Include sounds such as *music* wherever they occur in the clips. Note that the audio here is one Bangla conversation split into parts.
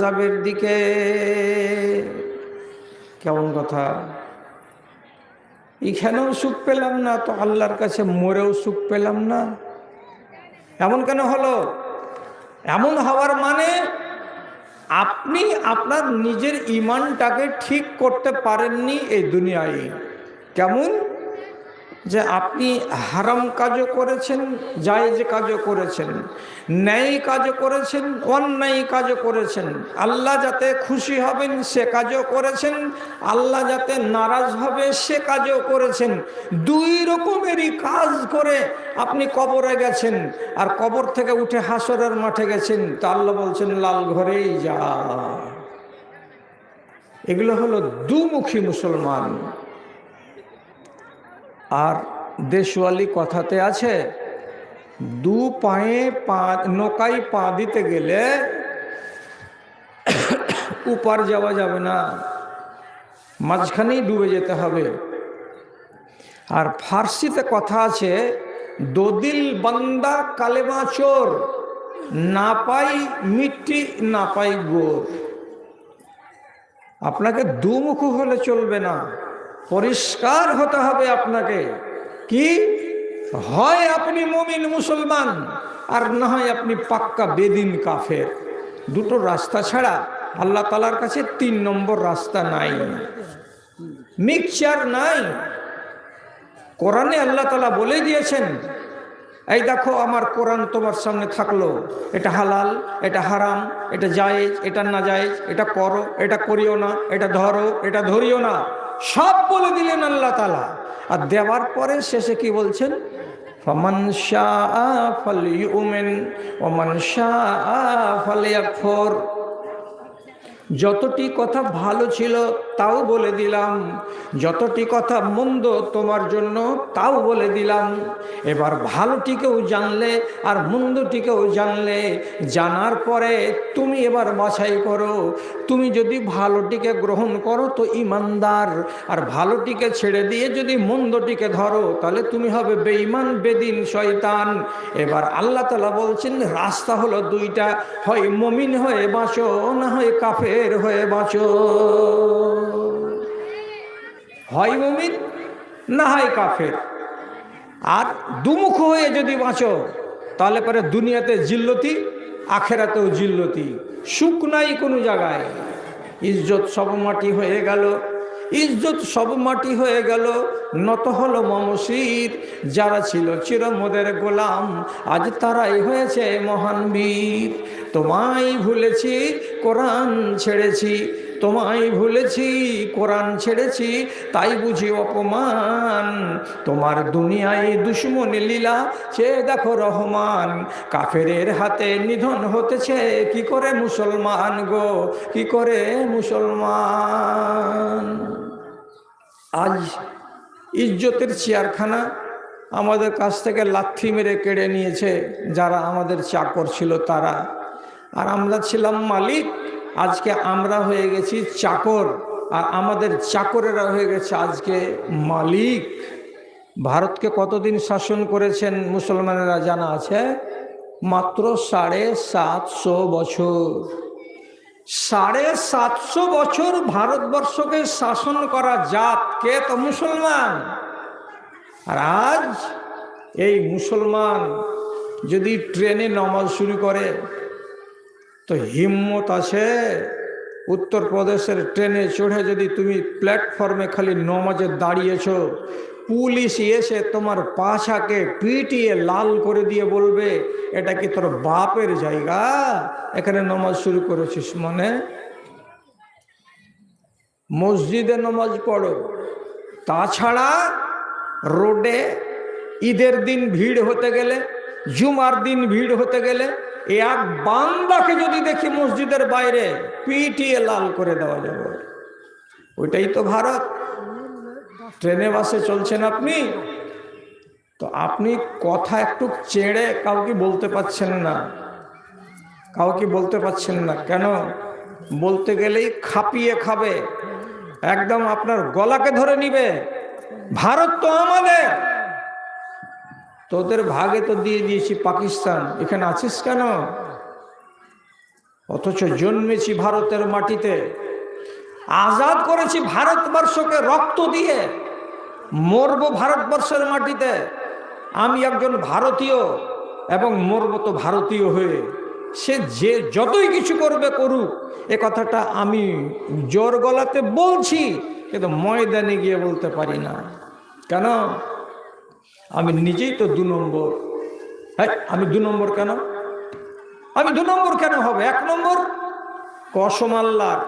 আজাবের দিকে। কেমন কথা? এখানেও সুখ পেলাম না, তো আল্লাহর কাছে মরেও সুখ পেলাম না। এমন কেন হলো? এমন হওয়ার মানে আপনি আপনার নিজের ইমানটাকে ঠিক করতে পারেননি এই দুনিয়ায়। কেমন? যে আপনি হারাম কাজও করেছেন, জায়েজ কাজও করেছেন, ন্যায় কাজও করেছেন, অন্যায় কাজও করেছেন। আল্লাহ যাতে খুশি হবেন, সে কাজও করেছেন। আল্লাহ যাতে নারাজ হবে, সে কাজও করেছেন। দুই রকমেরই কাজ করে আপনি কবরে গেছেন আর কবর থেকে উঠে হাসরের মাঠে গেছেন। তা আল্লাহ বলছেন, লাল ঘরেই যা। এগুলো হলো দুমুখী মুসলমান। আর দেশওয়ালি কথাতে আছে, দু পায়ে পা, নৌকায় পা দিতে গেলে *coughs* উপার যাওয়া যাবে না। মাঝখানেই ডুবে যেতে হবে। আর ফার্সিতে কথা আছে, দদিল বান্দা কালেমা চোর, না পাই মিট্টি, না পাই গোর। আপনাকে দুমুখ হলে চলবে না। পরিষ্কার হতে হবে আপনাকে। কি? হয় আপনি মমিন মুসলমান, আর না হয় আপনি পাক্কা বেদিন কাফের। দুটো রাস্তা ছাড়া আল্লাহ তালার কাছে তিন নম্বর রাস্তা নাই। মিক্সচার নাই। কোরআনে আল্লাহ তালা বলে দিয়েছেন, এই দেখো, আমার কোরআন তোমার সামনে থাকল। এটা হালাল, এটা হারাম, এটা জায়েজ, এটা না জায়েজ এটা করো, এটা করিও না, এটা ধরো, এটা ধরিও না। সব বলে দিলেন আল্লাহ তালা আর দেওয়ার পরে শেষে কি বলছেন? ফমান শাহ ফল ইউমেন ফলে শাহ ফল যতটি কথা ভালো ছিল তাও বলে দিলাম। যতটি কথা মন্দ তোমার জন্য তাও বলে দিলাম। এবার ভালোটিকেও জানলে আর মন্দটিকেও জানলে, জানার পরে তুমি এবার বাছাই করো। তুমি যদি ভালোটিকে গ্রহণ করো তো ইমানদার, আর ভালোটিকে ছেড়ে দিয়ে যদি মন্দটিকে ধরো, তাহলে তুমি হবে বেঈমান, বেদিন, শয়তান। এবার আল্লাহ তালা বলছেন, রাস্তা হলো দুইটা, হয় মমিন, হয়ে বাঁচো না হয় কাফের। হয়ে বাঁচো। হয় মমিন না হয় কাফের। আর দুমুখ হয়ে যদি বাঁচো, তাহলে পরে দুনিয়াতে জিল্লতি, আখেরাতেও জিল্লতি। সুখ নাই কোনো জায়গায়। ইজ্জত সব মাটি হয়ে গেল। ইজ্জত সব মাটি হয়ে গেল। নত হলো মমসির যারা ছিল চিরমদের গোলাম, আজ তারাই হয়েছে মহান বীর। তোমায় ভুলেছি, কোরআন ছেড়েছি। তোমায় ভুলেছি, কোরআন ছেড়েছি, তাই বুঝি অপমান। তোমার দুনিয়ায় দুশ্মন লীলা, সে দেখো রহমান। কাফেরের হাতে নিধন হতেছে, কি করে মুসলমান গো, কি করে মুসলমান? আজ ইজ্জতের চেয়ারখানা আমাদের কাছ থেকে লাথি মেরে কেড়ে নিয়েছে, যারা আমাদের চাকর ছিল তারা। আর আমরা ছিলাম মালিক, আজকে আমরা হয়ে গেছি চাকর, আর আমাদের চাকরেরা হয়ে গেছে আজকে মালিক। ভারতকে কতদিন শাসন করেছেন মুসলমানেরা জানা আছে? মাত্র সাড়ে সাতশো বছর। সাড়ে সাতশো বছর ভারতবর্ষকে শাসন করা জাত কে তো মুসলমান? আর আজ এই মুসলমান যদি ট্রেনে নমাজ শুরু করে তো হিম্মত আছে? উত্তরপ্রদেশের ট্রেনে চড়ে যদি তুমি প্ল্যাটফর্মে খালি নমাজে দাঁড়িয়েছ, পুলিশ এসে তোমার পাছাকে পিটিয়ে লাল করে দিয়ে বলবে, এটা কি তোর বাপের জায়গা? এখানে নমাজ শুরু করেছিস মানে? মসজিদে নমাজ পড়ো। তাছাড়া রোডে ঈদের দিন ভিড় হতে গেলে, জুমার দিন ভিড় হতে গেলে এক বান্দাকে যদি দেখি মসজিদের বাইরে, পিটিয়ে লাল করে দেওয়া যাবে। ওইটাই তো ভারত। ট্রেনে, বাসে চলছেন আপনি? তো আপনি কথা একটু চেড়ে কাউকে বলতে পাচ্ছেন না। কাউকে বলতে পাচ্ছেন না। কেন? বলতে গেলেই খাপিয়ে খাবে। একদম আপনার গলাকে ধরে নিবে। ভারত তো আমাদের। তোদের ভাগে তো দিয়ে দিয়েছি পাকিস্তান। এখানে আছিস কেন? অথচ জন্মেছি ভারতের মাটিতে। আজাদ করেছি ভারতবর্ষকে রক্ত দিয়ে। মরব ভারতবর্ষের মাটিতে। আমি একজন ভারতীয় এবং মরব তো ভারতীয় হয়ে। সে যে যতই কিছু করবে করুক, এ কথাটা আমি জোর গলাতে বলছি, কিন্তু ময়দানে গিয়ে বলতে পারি না। কেন? আমি নিজেই তো দু নম্বর। হ্যাঁ আমি দু নম্বর কেন? আমি দু নম্বর কেন হবে? এক নম্বর কসম আল্লাহর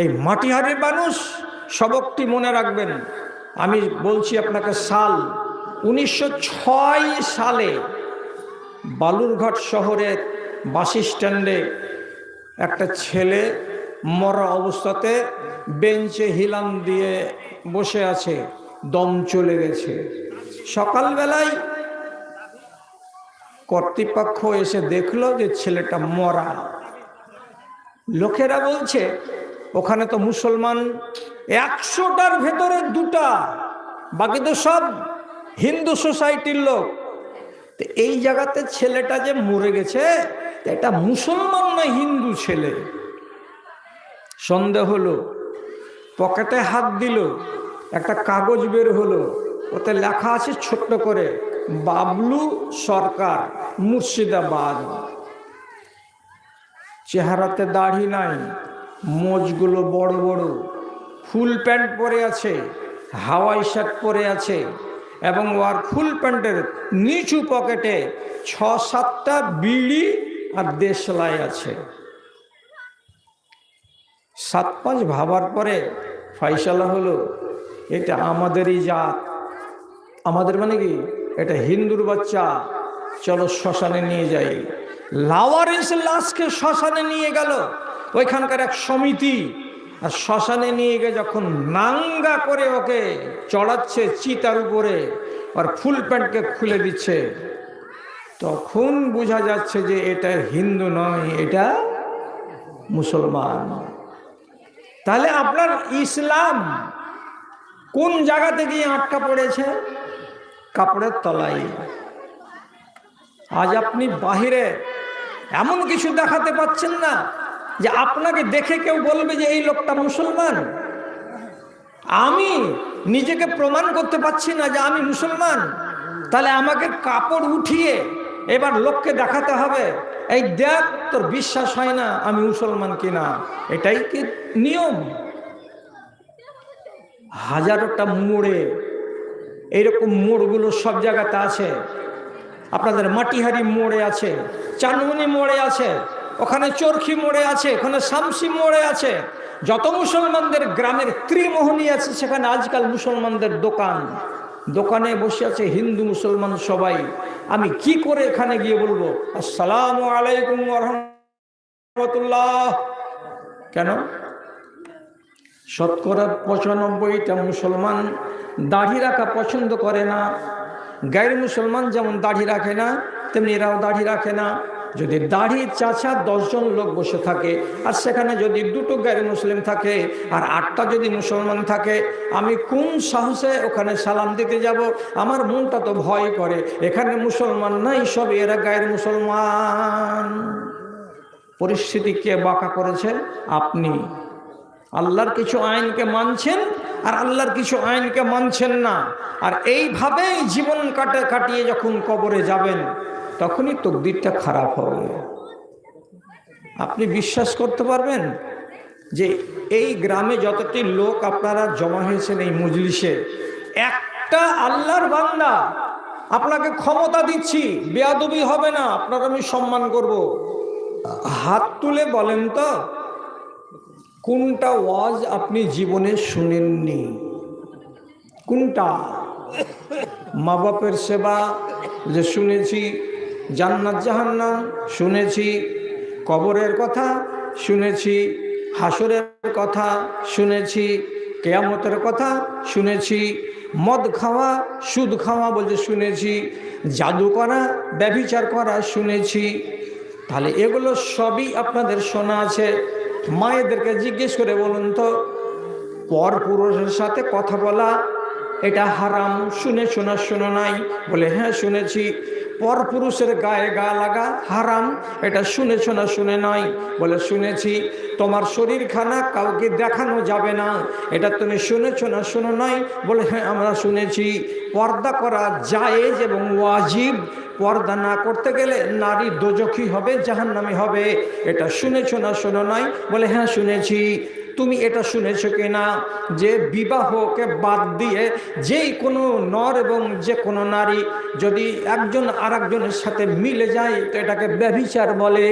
এই মাটিহারের মানুষ সবকটি মনে রাখবেন। আমি বলছি আপনাকে সাল। উনিশশো ছয় সালে বালুরঘাট শহরের বাস স্ট্যান্ডে একটা ছেলে মরা অবস্থাতে বেঞ্চে হিলাম দিয়ে বসে আছে, দম চলে গেছে। সকালবেলায় কর্তৃপক্ষ এসে দেখল যে ছেলেটা মরা। লোকেরা বলছে, ওখানে তো মুসলমান একশোটার ভেতরে দুটা, বাকি তো সব হিন্দু সোসাইটির লোক। তো এই জায়গাতে ছেলেটা যে মরে গেছে, এটা মুসলমান না হিন্দু ছেলে? সন্দেহ হলো, পকেটে হাত দিল, একটা কাগজ বের হলো ওতে লেখা আছে ছোট্ট করে, বাবলু সরকার, মুর্শিদাবাদ। চেহারাতে দাড়ি নাই, মোজগুলো বড় বড়, ফুল প্যান্ট পরে আছে, হাওয়াই শার্ট পরে আছে, এবং ওর ফুল প্যান্টের নিচু পকেটে ছ সাতটা বিড়ি আর দেশলাই আছে। সাত পাঁচ ভাবার পরে ফয়সালা হলো, এটা আমাদেরই জাত আমাদের মানে কি? এটা হিন্দুর বাচ্চা। চলো শ্মশানে নিয়ে যাই। লাওয়ারেন্স লাশকে শ্মশানে নিয়ে গেল। ওইখানকার এক সমিতি। আর শ্মশানে নিয়ে গিয়ে যখন নাঙ্গা করে ওকে চড়াচ্ছে চিতার উপরে, আর ফুল প্যান্টকে খুলে দিচ্ছে, তখন বোঝা যাচ্ছে যে এটা হিন্দু নয়, এটা মুসলমান। তাহলে আপনার ইসলাম কোন জায়গাতে গিয়ে আটকা পড়েছে? কাপড়ের তলায়। আজ আপনি বাহিরে এমন কিছু দেখাতে পাচ্ছেন না যে আপনাকে দেখে কেউ বলবে যে এই লোকটা মুসলমান। আমি নিজেকে প্রমাণ করতে পারছি না যে আমি মুসলমান। তাহলে আমাকে কাপড় উঠিয়ে এবার লোককে দেখাতে হবে। এই দেখ, তোর বিশ্বাস হয় না আমি মুসলমান কিনা। এটাই কি নিয়ম? হাজারোটা মোড়ে এইরকম মোড়গুলো সব জায়গাতে আছে। আপনাদের মাটিহারি মোড়ে আছে, চানমনি মোড়ে আছে, ওখানে চরখি মোড়ে আছে, ওখানে শামসি মোড়ে আছে। যত মুসলমানদের গ্রামের ত্রিমোহনী আছে, সেখানে আজকাল মুসলমানদের দোকান। দোকানে বসে আছে হিন্দু মুসলমান সবাই। আমি কি করে এখানে গিয়ে বলব, আসসালাম আলাইকুম কেন? শতকরা পঁচানব্বইটা মুসলমান দাড়ি রাখা পছন্দ করে না। গায়ের মুসলমান যেমন দাড়ি রাখে না, তেমনি এরাও দাড়ি রাখে না। যদি দাড়ি চাচা দশজন লোক বসে থাকে, আর সেখানে যদি দুটো গায়ের মুসলিম থাকে, আর আটটা যদি মুসলমান থাকে, আমি কোন সাহসে ওখানে সালাম দিতে যাব? আমার মনটা তো ভয় করে। এখানে মুসলমান নাই সব এরা গায়ের মুসলমান। পরিস্থিতি কে বাঁকা করেছে? আপনি। আল্লাহর কিছু আইনকে মানছেন আর আল্লাহর কিছু আইনকে মানছেন না। আর এইভাবেই জীবন কাটে কাটিয়ে যখন কবরে যাবেন, তখনই তকদিরটা খারাপ হবে। আপনি বিশ্বাস করতে পারবেন যে এই গ্রামে যতটি লোক আপনারা জমা হয়েছেন এই মজলিসে, একটা আল্লাহর বান্দা, আপনাকে ক্ষমতা দিচ্ছি, বেয়াদবি হবে না, আপনার আমি সম্মান করব। হাত তুলে বলেন তো কোনটা ওয়াজ আপনি জীবনে শুনেননি? কোনটা? মা বাপের সেবা যে শুনেছি, জান্নাত জাহান্নাম শুনেছি, কবরের কথা শুনেছি হাসরের কথা শুনেছি, কেয়ামতের কথা শুনেছি, মদ খাওয়া, সুদ খাওয়া বলতে শুনেছি জাদু করা ব্যভিচার করা শুনেছি। তাহলে এগুলো সবই আপনাদের শোনা আছে। মায়েদেরকে জিজ্ঞেস করে বলুন তো পর পুরুষের সাথে কথা বলা এটা হারাম, শুনে শোনা, শোনো নাই। বলে হ্যাঁ শুনেছি। পরপুরুষের গায়ে গা লাগা হারাম, এটা শুনেছ না শুনে নয় বলে, শুনেছি। তোমার শরীরখানা কাউকে দেখানো যাবে না। এটা তুমি শুনেছ না শুনো নয় বলে হ্যাঁ আমরা শুনেছি। পর্দা করা জায়েজ এবং ওয়াজিব। পর্দা না করতে গেলে নারী দোজখী হবে, জাহান্নামী হবে। এটা শুনেছ না শোনো নয় বলে হ্যাঁ শুনেছি। তুমি এটা শুনেছ কিনা? যে বিবাহকে বাদ দিয়ে যেই কোনো নর এবং যে কোনো নারী যদি একজন আর একজনের সাথে মিলে যায়, তো এটাকে ব্যভিচার বলে।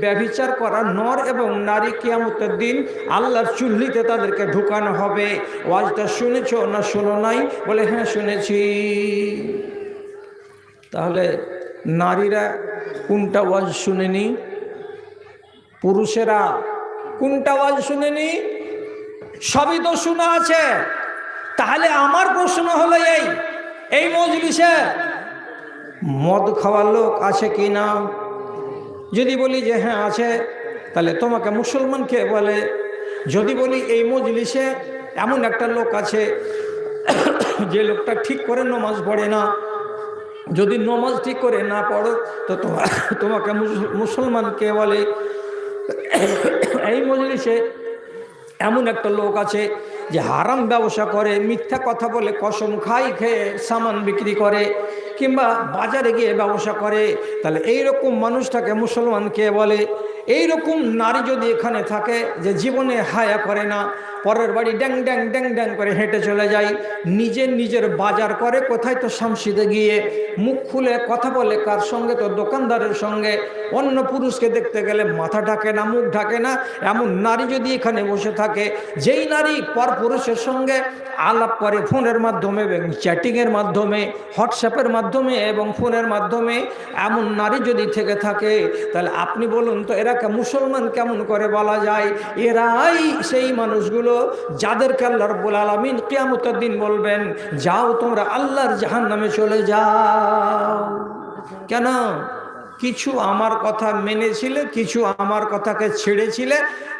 ব্যভিচার করা নর এবং নারী কিয়ামতের দিন আল্লাহর চুল্লিতে তাদেরকে ঢুকানো হবে। ওয়াজটা শুনেছ না শোনো নাই? বলে হ্যাঁ শুনেছি। তাহলে নারীরা কোনটা ওয়াজ শুনেনি? পুরুষেরা কোনটা ওয়াজ শুনেনি? সবই তো শোনা আছে। তাহলে আমার প্রশ্ন হলো এই এই মজলিসে মদ খাওয়ার লোক আছে কি না? যদি বলি যে হ্যাঁ আছে, তাহলে তোমাকে মুসলমান কে বলে? যদি বলি এই মজলিসে এমন একটা লোক আছে, যে লোকটা ঠিক করে নমাজ পড়ে না, যদি নমাজ ঠিক করে না পড়ো, তো তোমাকে মুস- মুসলমান কে বলে? এই মজলিসে এমন একটা লোক আছে যে হারাম ব্যবসা করে, মিথ্যা কথা বলে, কসম খাই খেয়ে সামান বিক্রি করে, কিংবা বাজারে গিয়ে ব্যবসা করে। তাহলে এই রকম মানুষটাকে মুসলমান কে বলে? এই রকম নারী যদি এখানে থাকে যে জীবনে হায়া করে না পরের বাড়ি ড্যাং ড্যাং ড্যাং ড্যাং করে হেঁটে চলে যায় নিজের নিজের বাজার করে কোথায় তো শামসিতে গিয়ে মুখ খুলে কথা বলে, কার সঙ্গে তো দোকানদারের সঙ্গে। অন্য পুরুষকে দেখতে গেলে মাথা ঢাকে না, মুখ ঢাকে না, এমন নারী যদি এখানে বসে থাকে, যেই নারী পর পুরুষের সঙ্গে আলাপ করে ফোনের মাধ্যমে এবং চ্যাটিংয়ের মাধ্যমে, হোয়াটসঅ্যাপের মাধ্যমে এবং ফোনের মাধ্যমে, এমন নারী যদি থেকে থাকে, তাহলে আপনি বলুন তো এরাকে মুসলমান কেমন করে বলা যায়? এরাই সেই মানুষগুলো যাদেরকে আল্লাহ রব্বুল আলমিন কেয়ামতের দিন বলবেন, যাও তোমরা আল্লাহর জাহান নামে চলে যাও। কেন? কিছু আমার কথা মেনেছিলে, কিছু আমার কথাকে ছেড়েছিলে,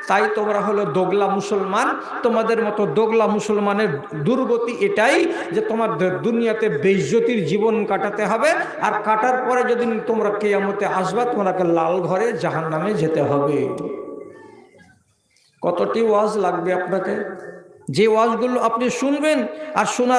তাই তোমরা হলো দোগলা মুসলমান। তোমাদের মতো দোগলা মুসলমানের দুর্গতি এটাই যে তোমাদের দুনিয়াতে বেইজ্জতির জীবন কাটাতে হবে, আর কাটার পরে যদি তোমরা কেয়ামতে আসবা তোমাকে লাল ঘরে জাহান নামে যেতে হবে। কতটি ওয়াজ লাগবে আপনাকে? যে ওয়াজগুলো আপনি শুনবেন আর শোনার